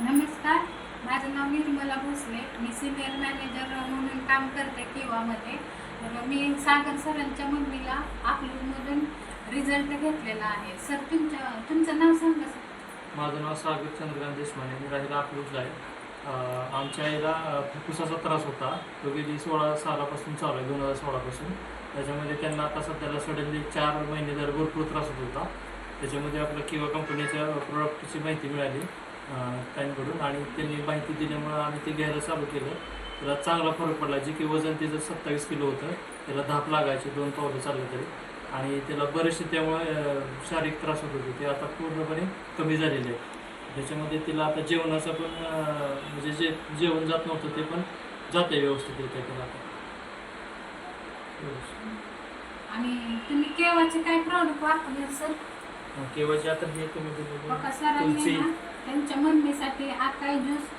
नमस्कार. माझं नाव निर्मला भोसले. मी सिनियर मॅनेजर म्हणून काम करते किवामध्ये. तर मी सागर सरांच्या मम्मीला अकलूजमधून रिझल्ट घेतलेला आहे. सर तुमच्या तुमचं नाव सांगा सर. माझं नाव सागर चंद्रकांत देशमाने मी राहिला अकलूजला आहे. आमच्या आईला फुफ्फुसाचा त्रास होता. तो गेली सोळा सालापासून चालू आहे दोन हजार सोळापासून. त्याच्यामध्ये त्यांना आता सध्याला सडनली चार महिने जर भरपूर त्रास होत होता. त्याच्यामध्ये आपलं किंवा कंपनीच्या प्रोडक्टची माहिती मिळाली. अं, त्यांकडून आणि त्यांनी माहिती दिल्यामुळं आम्ही ते घ्यायला चालू केलं. त्याला चांगला फरक पडला. जे की वजन त्याचं सत्तावीस किलो होतं त्याला धाप लागायची दोन पावलं चाललं तरी. आणि त्याला बरेचसे त्यामुळे शारीरिक त्रास होत होते. ते आता पूर्णपणे कमी झालेले आहे त्याच्यामध्ये तिला आता जेवणाचं पण म्हणजे जे जेवण जात नव्हतं ते पण जाते व्यवस्थितरित्या त्याला आता. आणि तुम्ही केव्हाचे काय प्रॉडक्ट वापरले सर केव्हाचे? आता हे तुम्ही दिलेले मम्मीसाठी आकाई ज्यूस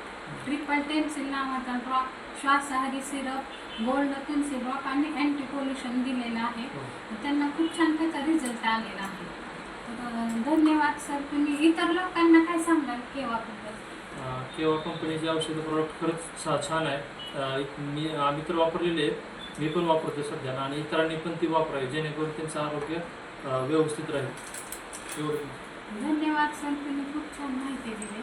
ट्रिपल टेन्सिल नावाचा ड्रॉप श्वासहारी सिरप गोल्ड तुलसी ड्रॉप आणि अँटी पोल्युशन दिलेलं आहे. हो. त्यांना खूप छान त्याचा रिझल्ट आलेला आहे. तर धन्यवाद सर तुम्ही इतर लोकांना काय सांगाल केव्हाबद्दल केव्हा कंपनीचे औषधं प्रोडक्ट खरंच छान आहे. मी आम्ही तर वापरलेले आहे मी पण वापरतो सध्या आणि इतरांनी पण ती वापरावी जेणेकरून त्यांचं आरोग्य व्यवस्थित राहील. एवढं. धन्यवाद सर तुम्ही खूप छान माहिती दिली.